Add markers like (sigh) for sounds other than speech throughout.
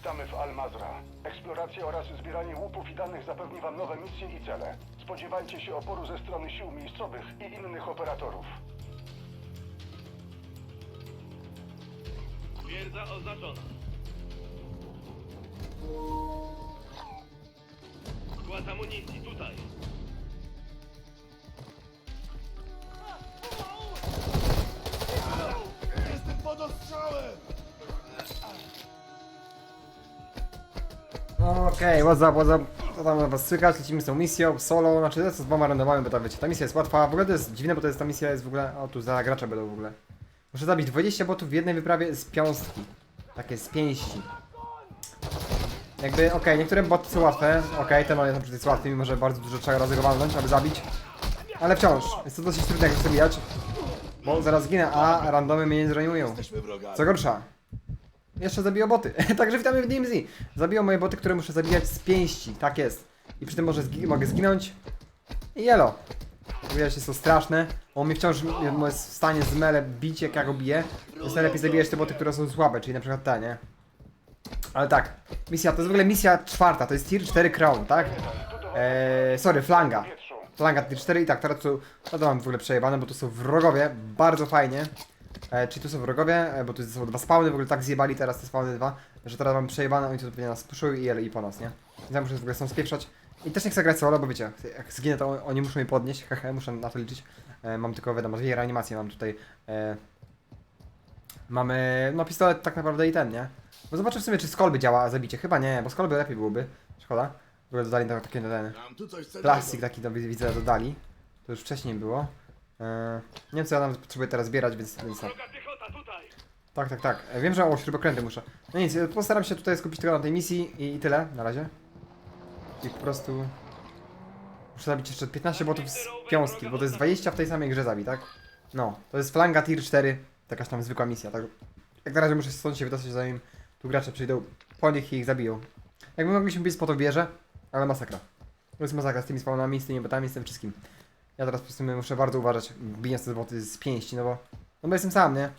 Witamy w Al-Mazra. Eksploracja oraz zbieranie łupów i danych zapewni wam nowe misje i cele. Spodziewajcie się oporu ze strony sił miejscowych i innych operatorów. Twierdza oznaczona. Skład amunicji tutaj. Okej, what's up, what's up? Co tam was słychać? Lecimy z tą misją, solo, znaczy to z dwoma randomami, bo tam wiecie, ta misja jest łatwa, w ogóle to jest dziwne, bo to jest ta misja jest w ogóle, o tu za gracze będą w ogóle. Muszę zabić 20 botów w jednej wyprawie z piąstki, takie z pięści. Jakby, okej, niektóre boty są łatwe, okej, ten on jest na przykład jest łatwy, mimo że bardzo dużo trzeba razy go walnąć, aby zabić. Ale wciąż, jest to dosyć trudne jak to zabijać, bo zaraz ginę, a randomy mnie nie zraniują. Co gorsza, jeszcze zabiją boty. (laughs) Także witamy w DMZ. Zabiją moje boty, które muszę zabijać z pięści. Tak jest. I przy tym może zgi mogę zginąć. I jelo. Widać, są straszne. On mnie wciąż jest w stanie z mele bić, jak ja go biję. Jest najlepiej zabijać te boty, które są słabe, czyli na przykład te, nie? Ale tak, misja, to jest w ogóle misja czwarta, to jest tier 4 crown, tak? Eee, sorry, flanga. Flanga tier 4 i tak, teraz tu, no to mam w ogóle przejebane, bo tu są wrogowie, bardzo fajnie. E, czyli tu są wrogowie, e, bo tu są dwa spawny, w ogóle tak zjebali teraz te spawny dwa, że teraz mam przejebane, oni tu pewnie nas puszują i, i po nas, nie? Więc ja muszę w ogóle stąd spieprzać. I też nie chcę grać solo, bo wiecie, jak zginę to on- oni muszą mnie podnieść, hehe, muszę na to liczyć. E, mam tylko, wiadomo, dwie reanimacje mam tutaj. E, mamy, no pistolet tak naprawdę i ten, nie? Bo zobaczę w sumie, czy z kolby działa zabicie. Chyba nie, bo z kolby lepiej byłoby. Szkoda. W ogóle dodali tak- takie ten, plastik taki, no, widzę, dodali. To już wcześniej było. E, nie wiem, co ja nawet potrzebuję teraz zbierać, więc, więc tak. Tak, tak, tak. Wiem, że o śrubokręty muszę. No nic, e, postaram się tutaj skupić tylko na tej misji i, i tyle na razie. I po prostu... Muszę zabić jeszcze 15 botów z piąstki, bo to jest 20 w tej samej grze zabi, tak? No, to jest flanga tier 4, jakaś tam zwykła misja, tak? Jak na razie muszę stąd się wydostać, zanim tu gracze przyjdą po nich i ich zabiją. Jakby mogliśmy być spod wieżę, ale masakra. To jest masakra z tymi spawnami, z tymi botami, z tym wszystkim. Ja teraz po prostu muszę bardzo uważać, bijąc te boty z pięści, no bo... No bo jestem sam, nie?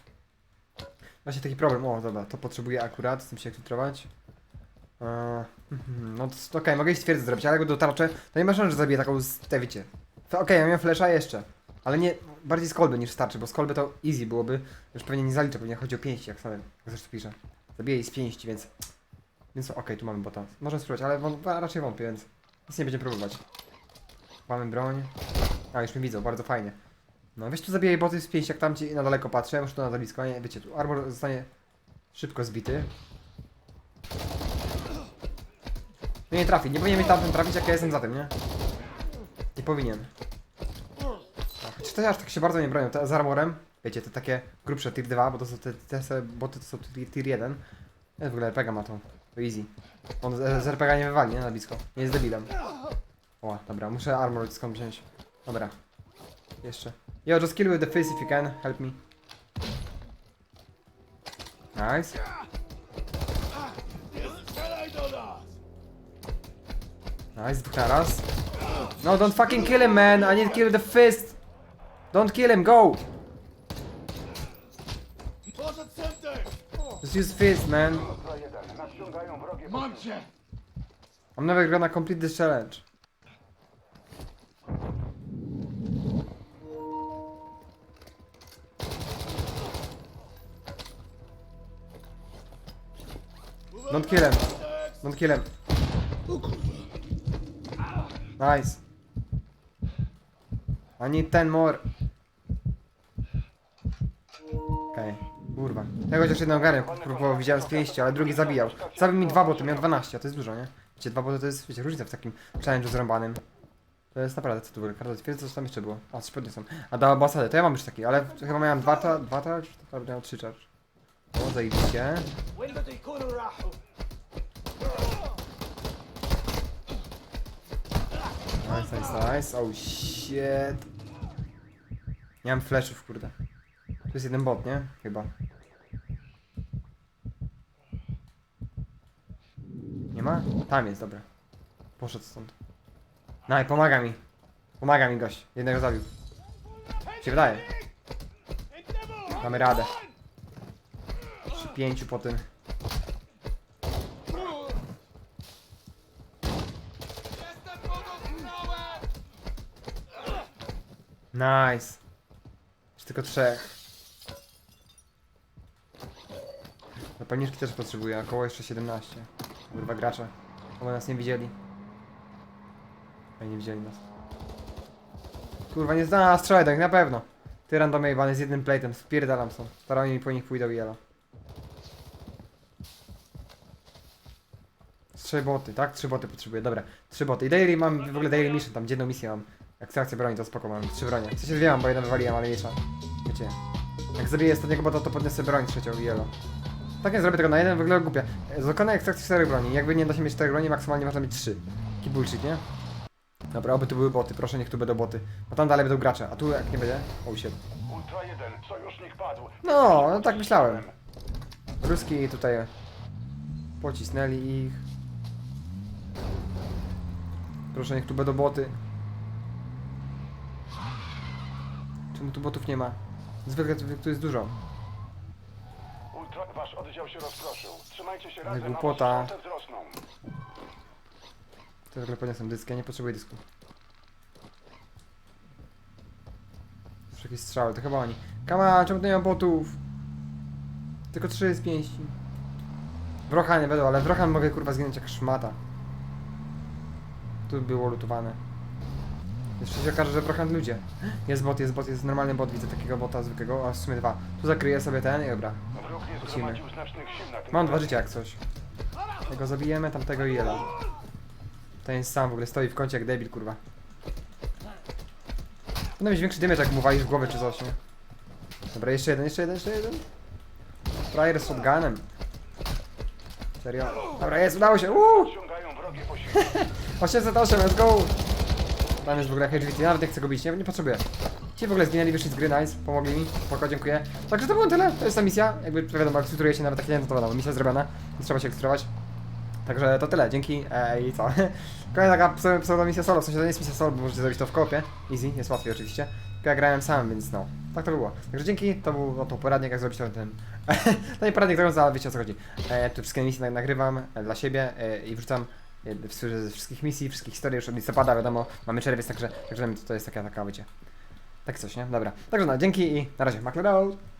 Właśnie taki problem. O, dobra, to potrzebuję akurat, z tym się eksfiltrować. Eee, mhm, no to okej, mogę iść twierdzę zrobić, ale jak go dotarczę, to nie ma szans, że zabiję taką z te wiecie. Okej, ja miałem flesza jeszcze. Ale nie, bardziej z kolby niż starczy, bo z kolby to easy byłoby. Już pewnie nie zaliczę, pewnie chodzi o pięści, jak sobie, jak zresztą piszę. Zabiję jej z pięści, więc... Więc okej, tu mamy bota. Możemy spróbować, ale raczej wątpię, więc... Nic nie będziemy próbować. Mamy broń. A, już mnie widzą, bardzo fajnie. No wiesz, tu zabiję boty z pięści, jak tam ci na daleko patrzę, muszę tu na blisko, nie? Wiecie, tu armor zostanie szybko zbity. No nie trafi, nie powinien mi tamten trafić, jak ja jestem za tym, nie? Nie powinien. Tak, Chociaż też aż tak się bardzo nie bronią, te z armorem, wiecie, te takie grubsze tier 2, bo to są te, te boty to są tier, tier 1. Ja w ogóle RPG ma to, to easy. On z, z RPG nie wywali, nie? Na blisko. Nie jest debilem. O, dobra, muszę armor skąd wziąć. Dobra. Jeszcze. Yo, just kill with the face if you can. Help me. Nice. Nice, dwóch na raz. No, don't fucking kill him, man. I need to kill the fist. Don't kill him, go. Just use fist, man. 2-1. Nadciągają wrogie Mam cię! I'm never gonna complete this challenge. Don't kill him. Don't kill him. Nice. I need 10 more. Okej, kurwa. Tego chociaż jedną garę próbował, widziałem z pięści, ale drugi zabijał. Zabił mi dwa boty, miał 12, a to jest dużo, nie? Wiecie, dwa boty to jest, wiecie, różnica w takim challenge'u zrąbanym. To jest naprawdę, co tu było? Karta twierdzy, co tam jeszcze było? A, trzy podnie są. A dała basadę, to ja mam już taki, ale chyba miałem dwa, ta, dwa charge, to chyba miałem trzy charge. O, zajebiście. وين بده يكونوا راحوا؟ Nice, nice, nice. Oh shit. Nie mam flashów, kurde. Tu jest jeden bot, nie? Chyba. Nie ma? Tam jest, dobra. Poszedł stąd. Naj, pomaga mi. Pomaga mi gość. Jednego zabił. Się wydaje. Mamy radę. pięciu po tym. Nice. Już tylko trzech. No, Zapalniczki też potrzebuję, około jeszcze 17. Dwa gracze. Chyba nas nie widzieli. Ej, nie widzieli nas. Kurwa, nie zna strzelaj tak, na pewno. Ty randomie z jednym platem, spierdalam są. Staranie mi po nich pójdą i. Trzy boty, tak? Trzy boty potrzebuję, dobra. Trzy boty. I daily mam, w ogóle daily mission, tam jedną misję mam. Ekstrakcję broni, to spoko mam. Trzy bronie. W sensie dwie mam, bo jedną wywaliłem, ale miecza. Wiecie. Jak zabiję ostatniego bota, to podniosę broń trzecią i jelo. Tak nie zrobię tego na jeden, wygląda głupie. Dokonaj ekstrakcji czterech broni. Jakby nie da się mieć czterech broni, maksymalnie można mieć trzy. Bullshit, nie? Dobra, oby tu były boty, proszę niech tu będą boty. Bo tam dalej będą gracze, a tu jak nie będzie? O, się. Ultra 1, sojusznik padł. No, no tak myślałem. Ruski tutaj pocisnęli ich. Proszę, niech tu będą boty. Czemu tu botów nie ma? Zwykle tu, jest dużo. Ultra, wasz oddział się rozproszył. Trzymajcie się Ale razem, a głupota. wasze szanse wzrosną. To w ogóle podniosłem dysk, ja nie potrzebuję dysku. Już jakieś strzały, to chyba oni. Kama, czemu tu nie ma botów? Tylko trzy z pięści. Wrochany będą, ale wrochan mogę kurwa zginąć jak szmata. Tu było lutowane. Jeszcze się okaże, że wrochan ludzie. Jest bot, jest bot, jest normalny bot, widzę takiego bota zwykłego, a w sumie dwa. Tu zakryję sobie ten i dobra. Wróg Lecimy. Mam dwa życia jak coś. Tego zabijemy, tamtego i jela. Ten jest sam w ogóle, stoi w kącie jak debil, kurwa. Powinno mieć większy damage jak mu walisz w głowę czy coś, nie? Dobra, jeszcze jeden, jeszcze jeden, jeszcze jeden. Frajer z shotgunem. Serio? Dobra, jest, udało się, uuu! Ściągają wrogie posiłki. 808, let's go! Tam jest w ogóle HGT, nawet nie chcę go bić, nie, nie potrzebuję. Ci w ogóle zginęli, wyszli z gry, nice, pomogli mi, spoko, dziękuję. Także to było tyle, to jest ta misja, jakby wiadomo, ekscyturuje się nawet takie nie, no to wiadomo, misja zrobiona, nie trzeba się ekscytować. Także to tyle, dzięki i co? (laughs) Kolejna taka pseudo- misja solo, w sensie to nie jest misja solo, bo możecie zrobić to w kopie, easy, jest łatwiej oczywiście. Ja grałem sam, więc no, tak to było. Także dzięki, to był no, to poradnik, jak zrobić to ten... (laughs) to nie poradnik ale wiecie o co chodzi. E, wszystkie misje nag- nagrywam e, dla siebie e, i wrzucam ze wszystkich misji, wszystkich historii już od listopada, wiadomo, mamy czerwiec, także, także to jest taka, taka, wiecie, tak coś, nie? Dobra, także no, dzięki i na razie, McLeod!